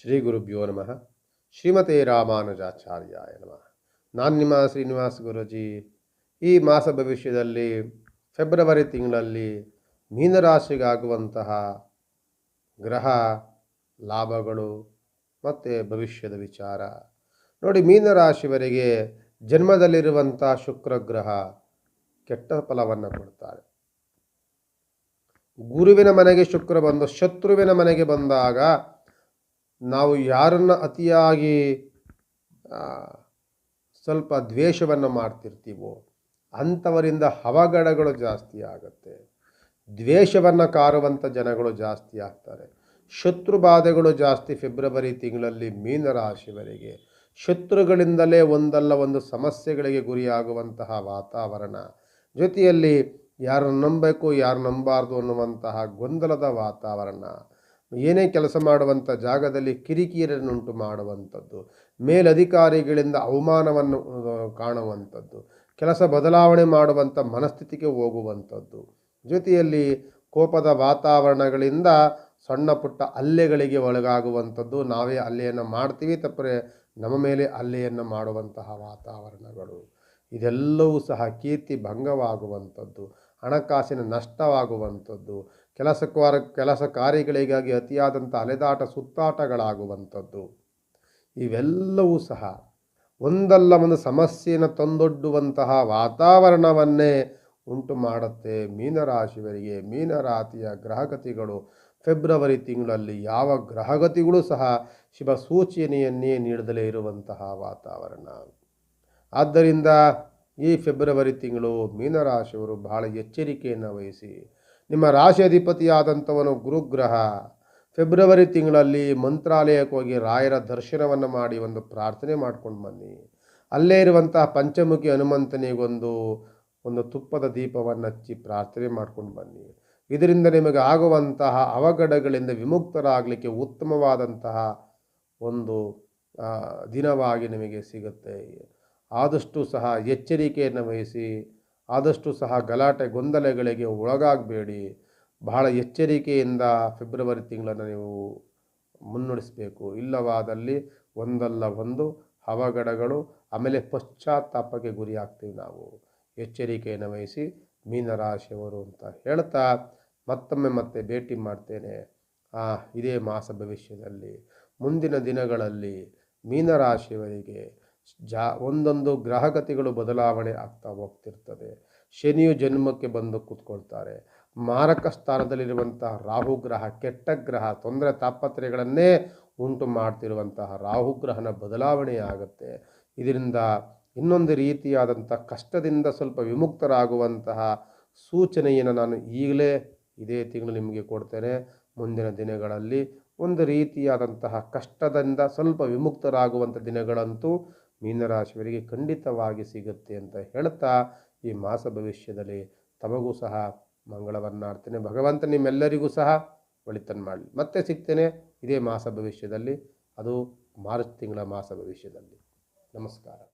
ಶ್ರೀ ಗುರುಭ್ಯೋ ನಮಃ. ಶ್ರೀಮತೆ ರಾಮಾನುಜಾಚಾರ್ಯಾಯ ನಮಃ. ನಾನು ನಿಮ್ಮ ಶ್ರೀನಿವಾಸ್ ಗುರುಜಿ, ಈ ಮಾಸ ಭವಿಷ್ಯದಲ್ಲಿ ಫೆಬ್ರವರಿ ತಿಂಗಳಲ್ಲಿ ಮೀನರಾಶಿಗಾಗುವಂತಹ ಗ್ರಹ, ಲಾಭಗಳು ಮತ್ತು ಭವಿಷ್ಯದ ವಿಚಾರ. ನೋಡಿ ಮೀನರಾಶಿವರಿಗೆ ಜನ್ಮದಲ್ಲಿರುವಂಥ ಶುಕ್ರ ಗ್ರಹ ಕೆಟ್ಟ ಫಲವನ್ನು ಕೊಡ್ತಾರೆ. ಗುರುವಿನ ಮನೆಗೆ ಶುಕ್ರ ಬಂದು ಶತ್ರುವಿನ ಮನೆಗೆ ಬಂದಾಗ ನಾವು ಯಾರನ್ನು ಅತಿಯಾಗಿ ಸ್ವಲ್ಪ ದ್ವೇಷವನ್ನು ಮಾಡ್ತಿರ್ತೀವೋ, ಅಂಥವರಿಂದ ಅವಘಡಗಳು ಜಾಸ್ತಿ ಆಗುತ್ತೆ. ದ್ವೇಷವನ್ನು ಕಾರುವಂಥ ಜನಗಳು ಜಾಸ್ತಿ ಆಗ್ತಾರೆ. ಶತ್ರು ಬಾಧೆಗಳು ಜಾಸ್ತಿ ಫೆಬ್ರವರಿ ತಿಂಗಳಲ್ಲಿ ಮೀನರಾಶಿವರೆಗೆ. ಶತ್ರುಗಳಿಂದಲೇ ಒಂದಲ್ಲ ಒಂದು ಸಮಸ್ಯೆಗಳಿಗೆ ಗುರಿಯಾಗುವಂತಹ ವಾತಾವರಣ. ಜೊತೆಯಲ್ಲಿ ಯಾರನ್ನು ನಂಬಬೇಕು, ಯಾರು ನಂಬಾರ್ದು ಅನ್ನುವಂತಹ ಗೊಂದಲದ ವಾತಾವರಣ. ಏನೇ ಕೆಲಸ ಮಾಡುವಂಥ ಜಾಗದಲ್ಲಿ ಕಿರಿಕಿರಿಯನ್ನುಂಟು ಮಾಡುವಂಥದ್ದು, ಮೇಲಧಿಕಾರಿಗಳಿಂದ ಅವಮಾನವನ್ನು ಕಾಣುವಂಥದ್ದು, ಕೆಲಸ ಬದಲಾವಣೆ ಮಾಡುವಂಥ ಮನಸ್ಥಿತಿಗೆ ಹೋಗುವಂಥದ್ದು. ಜೊತೆಯಲ್ಲಿ ಕೋಪದ ವಾತಾವರಣಗಳಿಂದ ಸಣ್ಣ ಪುಟ್ಟ ಅಲ್ಲೆಗಳಿಗೆ ಒಳಗಾಗುವಂಥದ್ದು. ನಾವೇ ಹಲ್ಲೆಯನ್ನು ಮಾಡ್ತೀವಿ ತಪ್ಪರೆ ನಮ್ಮ ಮೇಲೆ ಹಲ್ಲೆಯನ್ನು ಮಾಡುವಂತಹ ವಾತಾವರಣಗಳು. ಇದೆಲ್ಲವೂ ಸಹ ಕೀರ್ತಿ ಭಂಗವಾಗುವಂಥದ್ದು, ಹಣಕಾಸಿನ ನಷ್ಟವಾಗುವಂಥದ್ದು ಕೆಲಸಕ್ವಾರ ಕೆಲಸ ಕಾರ್ಯಗಳಿಗಾಗಿ ಅತಿಯಾದಂಥ ಅಲೆದಾಟ ಸುತ್ತಾಟಗಳಾಗುವಂಥದ್ದು. ಇವೆಲ್ಲವೂ ಸಹ ಒಂದಲ್ಲ ಒಂದು ಸಮಸ್ಯೆಯನ್ನು ತಂದೊಡ್ಡುವಂತಹ ವಾತಾವರಣವನ್ನೇ ಉಂಟು ಮಾಡುತ್ತೆ. ಮೀನರಾಶಿಯವರಿಗೆ ಮೀನರಾತಿಯ ಗ್ರಹಗತಿಗಳು ಫೆಬ್ರವರಿ ತಿಂಗಳಲ್ಲಿ ಯಾವ ಗ್ರಹಗತಿಗಳು ಸಹ ಶಿವ ಸೂಚನೆಯನ್ನೇ ನೀಡದಲೇ ಇರುವಂತಹ ವಾತಾವರಣ. ಆದ್ದರಿಂದ ಈ ಫೆಬ್ರವರಿ ತಿಂಗಳು ಮೀನರಾಶಿಯವರು ಬಹಳ ಎಚ್ಚರಿಕೆಯನ್ನು ವಹಿಸಿ ನಿಮ್ಮ ರಾಶಿ ಅಧಿಪತಿಯಾದಂಥವನು ಗುರುಗ್ರಹ. ಫೆಬ್ರವರಿ ತಿಂಗಳಲ್ಲಿ ಮಂತ್ರಾಲಯಕ್ಕೆ ಹೋಗಿ ರಾಯರ ದರ್ಶನವನ್ನು ಮಾಡಿ ಒಂದು ಪ್ರಾರ್ಥನೆ ಮಾಡ್ಕೊಂಡು ಬನ್ನಿ. ಅಲ್ಲೇ ಇರುವಂತಹ ಪಂಚಮುಖಿ ಹನುಮಂತನಿಗೊಂದು, ಒಂದು ತುಪ್ಪದ ದೀಪವನ್ನು ಹಚ್ಚಿ ಪ್ರಾರ್ಥನೆ ಮಾಡ್ಕೊಂಡು ಬನ್ನಿ. ಇದರಿಂದ ನಿಮಗೆ ಆಗುವಂತಹ ಅವಘಡಗಳಿಂದ ವಿಮುಕ್ತರಾಗಲಿಕ್ಕೆ ಉತ್ತಮವಾದಂತಹ ಒಂದು ದಿನವಾಗಿ ನಿಮಗೆ ಸಿಗುತ್ತೆ. ಆದಷ್ಟು ಸಹ ಎಚ್ಚರಿಕೆಯನ್ನು ವಹಿಸಿ ಆದಷ್ಟು ಸಹ ಗಲಾಟೆ ಗೊಂದಲಗಳಿಗೆ ಒಳಗಾಗಬೇಡಿ. ಬಹಳ ಎಚ್ಚರಿಕೆಯಿಂದ ಫೆಬ್ರವರಿ ತಿಂಗಳನ್ನು ನೀವು ಮುನ್ನಡೆಸಬೇಕು. ಇಲ್ಲವಾದಲ್ಲಿ ಒಂದಲ್ಲ ಒಂದು ಅವಘಡಗಳು ಆಮೇಲೆ ಪಶ್ಚಾತ್ತಾಪಕ್ಕೆ ಗುರಿಯಾಗ್ತೀವಿ ನಾವು. ಎಚ್ಚರಿಕೆಯನ್ನು ವಹಿಸಿ ಮೀನರಾಶಿಯವರು ಅಂತ ಹೇಳ್ತಾ ಮತ್ತೊಮ್ಮೆ ಮತ್ತೆ ಭೇಟಿ ಮಾಡ್ತೇನೆ. ಆ, ಇದೇ ಮಾಸ ಭವಿಷ್ಯದಲ್ಲಿ. ಮುಂದಿನ ದಿನಗಳಲ್ಲಿ ಮೀನರಾಶಿಯವರಿಗೆ ಜಾ, ಒಂದೊಂದು ಗ್ರಹಗತಿಗಳು ಬದಲಾವಣೆ ಆಗ್ತಾ ಹೋಗ್ತಿರ್ತದೆ. ಶನಿಯು ಜನ್ಮಕ್ಕೆ ಬಂದು ಕೂತ್ಕೊಳ್ತಾರೆ. ಮಾರಕ ಸ್ಥಾನದಲ್ಲಿರುವಂತಹ ರಾಹು ಗ್ರಹ, ಕೆಟ್ಟ ಗ್ರಹ, ತೊಂದರೆ ತಾಪತ್ರೆಗಳನ್ನೇ ಉಂಟು ಮಾಡ್ತಿರುವಂತಹ ರಾಹು ಗ್ರಹನ ಬದಲಾವಣೆ ಆಗುತ್ತೆ. ಇದರಿಂದ ಇನ್ನೊಂದು ರೀತಿಯಾದಂಥ ಕಷ್ಟದಿಂದ ಸ್ವಲ್ಪ ವಿಮುಕ್ತರಾಗುವಂತಹ ಸೂಚನೆಯನ್ನು ನಾನು ಈಗಲೇ ಇದೇ ತಿಂಗಳು ನಿಮಗೆ ಕೊಡ್ತೇನೆ. ಮುಂದಿನ ದಿನಗಳಲ್ಲಿ ಒಂದು ರೀತಿಯಾದಂತಹ ಕಷ್ಟದಿಂದ ಸ್ವಲ್ಪ ವಿಮುಕ್ತರಾಗುವಂಥ ದಿನಗಳಂತೂ ಮೀನರಾಶಿಯವರಿಗೆ ಖಂಡಿತವಾಗಿ ಸಿಗುತ್ತೆ ಅಂತ ಹೇಳ್ತಾ ಈ ಮಾಸ ಭವಿಷ್ಯದಲ್ಲಿ ತಮಗೂ ಸಹ ಮಂಗಳವನ್ನಾಡ್ತೇನೆ ಭಗವಂತ ನಿಮ್ಮೆಲ್ಲರಿಗೂ ಸಹ ಒಳಿತನ್ನು ಮಾಡಲಿ. ಮತ್ತೆ ಸಿಗ್ತೇನೆ ಇದೇ ಮಾಸ ಭವಿಷ್ಯದಲ್ಲಿ. ಅದು ಮಾರ್ಚ್ ತಿಂಗಳ ಮಾಸ ಭವಿಷ್ಯದಲ್ಲಿ. ನಮಸ್ಕಾರ.